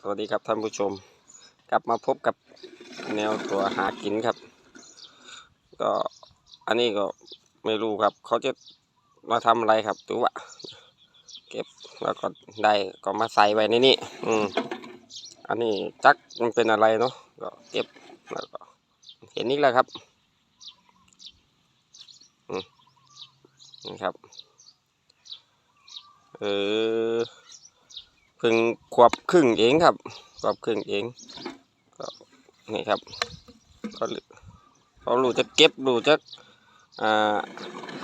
สวัสดีครับท่านผู้ชม กลับมาพบกับแนวตัวหากินครับ ก็อันนี้ก็ไม่รู้ครับ เขาจะมาทำอะไรครับดูว่าเก็บแล้วก็ได้ก็มาใส่ไว้ในนี้อืมอันนี้จักมันเป็นอะไรเนาะก็เก็บแล้วก็เห็นนี่แหละครับอืมนี่ครับเออ พิ่งขวบครึ่งเองครับขวบครึ่งเองก็นี่ครับเขาเขารู้จะเก็บรู้จะ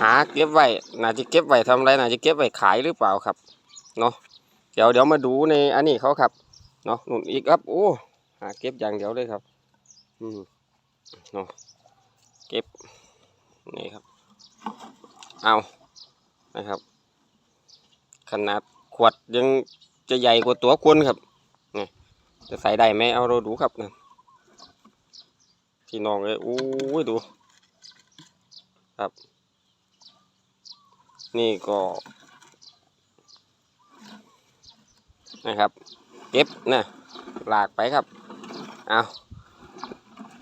หาเก็บไว้น่าจะเก็บไว้ทำอะไรน่าจะเก็บไว้ขายหรือเปล่าครับเนาะเดี๋ยวเดี๋ยวมาดูในอันนี้เขาครับเนาะหนุนอีกครับโอ้หาเก็บอย่างเดียวเลยครับอืมเนาะเก็บนี่ครับเอานะครับ ขนาดขวดยัง จะใหญ่กว่าตัวคนครับนี่จะใส่ได้ไหมเอาเราดูครับนะพี่น้องเลยอู้ยดู ครับ นี่ก็นะครับเก็บนะหลากไปครับเอา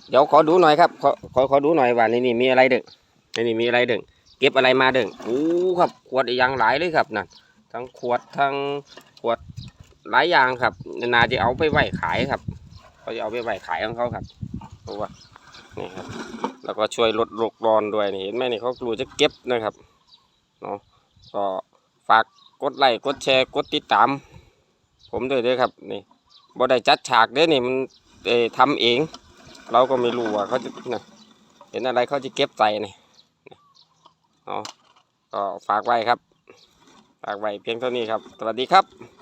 เดี๋ยวขอดูหน่อยครับ ขอขอขอดูหน่อยว่าในนี่มีอะไรดึงในนี่มีอะไรดึงเก็บอะไรมาดึงอู้ครับขวดอีกอย่างหลายเลยครับนั่นทั้งขวดทั้งขวด หลายอย่างครับ นาจะเอาไปไหว้ขายครับเขาจะเอาไปไหว้ขายของเขาครับเพราะว่านี่ครับ แล้วก็ช่วยลดโลกร้อนด้วยนี่เห็นไหมนี่เขากลัวจะเก็บนะครับเนาะก็ฝากกดไลค์กดแชร์กดติดตาม ผมด้วยด้วยครับนี่บ่ได้จัดฉากเด้นี่มันเอทำเอง เราก็ไม่รู้ว่าเขาจะนะเห็นอะไรเขาจะเก็บใส่นี่เนาะก็ฝากไว้ครับ ฝากไว้เพียงเท่านี้ครับ สวัสดีครับ